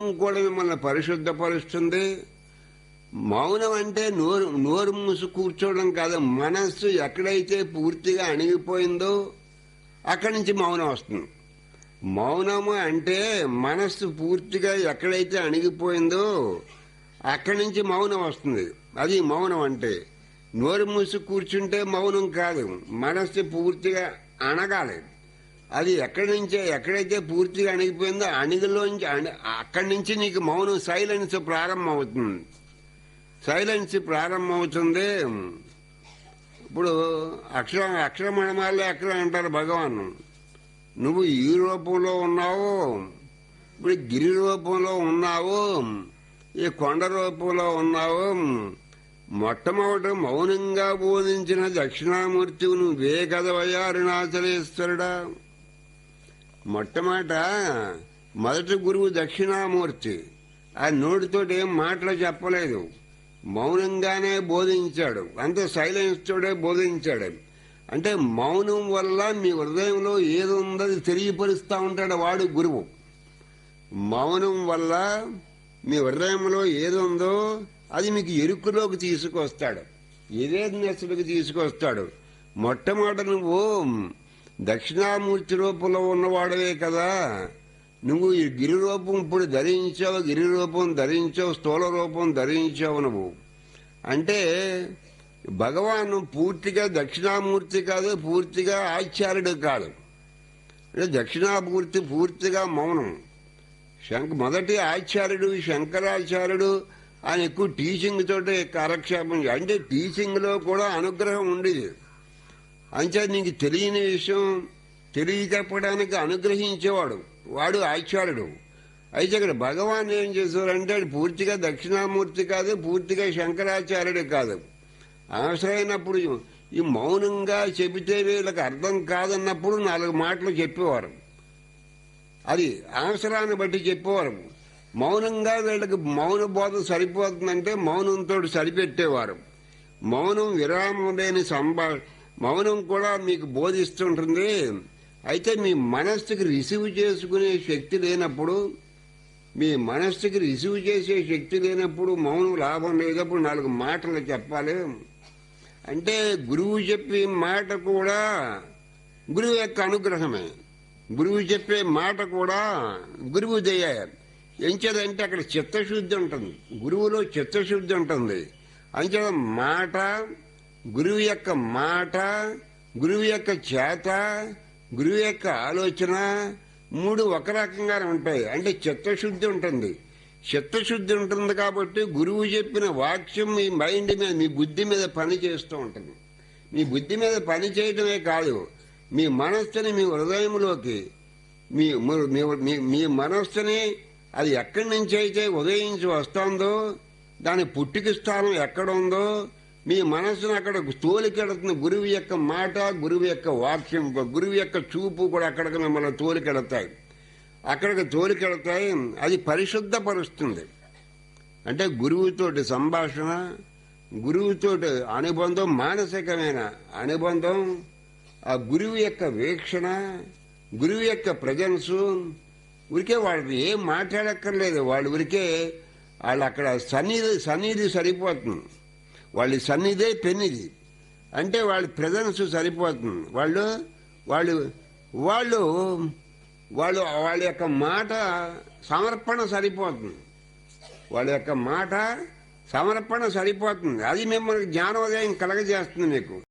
కూడా మిమ్మల్ని పరిశుద్ధపరుస్తుంది. మౌనం అంటే నోరు నోరు మూసి కూర్చోవడం కాదు మనస్సు ఎక్కడైతే పూర్తిగా అణిగిపోయిందో అక్కడి నుంచి మౌనం వస్తుంది. మౌనము అంటే మనస్సు పూర్తిగా ఎక్కడైతే అణిగిపోయిందో అక్కడి నుంచి మౌనం వస్తుంది. అది మౌనం అంటే నోరు మూసి కూర్చుంటే మౌనం కాదు మనస్సు పూర్తిగా అణగాలి అది ఎక్కడి నుంచే ఎక్కడైతే పూర్తిగా అణిగిపోయిందో అణిగిలోంచి అక్కడి నుంచి నీకు మౌనం సైలెన్స్ ప్రారంభం అవుతుంది సైలెన్స్ ప్రారంభమవుతుంది. ఇప్పుడు అక్షర అక్షరమణమాలే అక్షరం అంటారు భగవాన్. నువ్వు ఈ రూపంలో ఉన్నావు ఇప్పుడు గిరి రూపంలో ఉన్నావు ఈ కొండ రూపంలో ఉన్నావు. మొట్టమొదట మౌనంగా బోధించిన దక్షిణామూర్తి నువ్వే కదవయ్యా అరుణాచలేశ్వరుడా మొట్టమాట మొదటి గురువు దక్షిణామూర్తి. ఆ నోటితోటి ఏం మాటలు చెప్పలేదు. మౌనంగానే బోధించాడు. అంతే సైలెన్స్ తోడే బోధించాడు. అంటే మౌనం వల్ల మీ హృదయంలో ఏది ఉందో అది తెలియపరుస్తూ ఉంటాడు వాడు గురువు. మౌనం వల్ల మీ హృదయంలో ఏది ఉందో అది మీకు ఎరుకులోకి తీసుకొస్తాడు. ఎవేజ్ఞస్లోకి తీసుకొస్తాడు. మొట్టమొదటి నువ్వు దక్షిణామూర్తి రూపంలో ఉన్నవాడవే కదా. నువ్వు ఈ గిరి రూపం ఇప్పుడు ధరించావు గిరి రూపం ధరించావు స్థూల రూపం ధరించావు నువ్వు. అంటే భగవాను పూర్తిగా దక్షిణామూర్తి కాదు పూర్తిగా ఆచార్యుడు కాదు అంటే దక్షిణామూర్తి పూర్తిగా మౌనం. శంక మొదటి ఆచార్యుడు శంకరాచార్యుడు ఆయన ఎక్కువ టీచింగ్ తోటే కాలక్షేపం అంటే టీచింగ్లో కూడా అనుగ్రహం ఉండేది. అంతే నీకు తెలియని విషయం తెలియకపోవడానికి అనుగ్రహించేవాడు వాడు ఆచార్యుడు. అయితే ఇక్కడ భగవాన్ ఏం చేశారంటే అంటే పూర్తిగా దక్షిణామూర్తి కాదు పూర్తిగా శంకరాచార్యుడు కాదు. అవసరమైనప్పుడు ఈ మౌనంగా చెబితే వీళ్ళకి అర్థం కాదన్నప్పుడు నాలుగు మాటలు చెప్పేవారు. అది అవసరాన్ని బట్టి చెప్పేవారు. మౌనంగా వీళ్ళకి మౌన బోధ సరిపోతుందంటే మౌనంతో సరిపెట్టేవారు. మౌనం విరామం లేని సంభాషణ మౌనం కూడా మీకు బోధిస్తుంటుంది. అయితే మీ మనస్సుకి రిసీవ్ చేసుకునే శక్తి లేనప్పుడు మీ మనస్సుకి రిసీవ్ చేసే శక్తి లేనప్పుడు మౌనం లాభం లేదప్పుడు నాలుగు మాటలు చెప్పాలి. అంటే గురువు చెప్పే మాట కూడా గురువు యొక్క అనుగ్రహమే. గురువు చెప్పే మాట కూడా గురువు దయ. ఎంచేదంటే అక్కడ చిత్తశుద్ధి ఉంటుంది. గురువులో చిత్తశుద్ధి ఉంటుంది. అంచేత మాట గురువు యొక్క మాట గురువు యొక్క చేత గురువు యొక్క ఆలోచన మూడు ఒక రకంగా ఉంటాయి. అంటే చిత్తశుద్ధి ఉంటుంది. చిత్తశుద్ధి ఉంటుంది కాబట్టి గురువు చెప్పిన వాక్యం మీ మైండ్ మీద మీ బుద్ధి మీద పని చేస్తూ ఉంటుంది. మీ బుద్ధి మీద పని చేయడమే కాదు మీ మనస్సుని మీ హృదయంలోకి మీ మీ- మనస్సుని అది ఎక్కడి నుంచి అయితే ఉదయించి వస్తుందో దాని పుట్టిక స్థానం ఎక్కడ ఉందో మీ మనస్సును అక్కడ తోలికెడుతున్న గురువు యొక్క మాట గురువు యొక్క వాక్యం గురువు యొక్క చూపు కూడా అక్కడికి మిమ్మల్ని తోలికెడతాయి అక్కడికి తోలికెడతాయి అది పరిశుద్ధపరుస్తుంది. అంటే గురువుతోటి సంభాషణ గురువుతోటి అనుబంధం మానసికమైన అనుబంధం ఆ గురువు యొక్క వీక్షణ గురువు యొక్క ప్రజెన్స్ ఉరికే వాళ్ళు ఏం మాట్లాడక్కర్లేదు. వాళ్ళు ఉరికే వాళ్ళు అక్కడ సన్నిధి సన్నిధి సరిపోతుంది. వాళ్ళ సన్నిధే పెన్నిది అంటే వాళ్ళ ప్రజెన్స్ సరిపోతుంది. వాళ్ళు వాళ్ళు వాళ్ళు వాళ్ళు వాళ్ళ యొక్క మాట సమర్పణ సరిపోతుంది. వాళ్ళ యొక్క మాట సమర్పణ సరిపోతుంది. అది మిమ్మల్ని జ్ఞానోదయం కలగజేస్తుంది మీకు.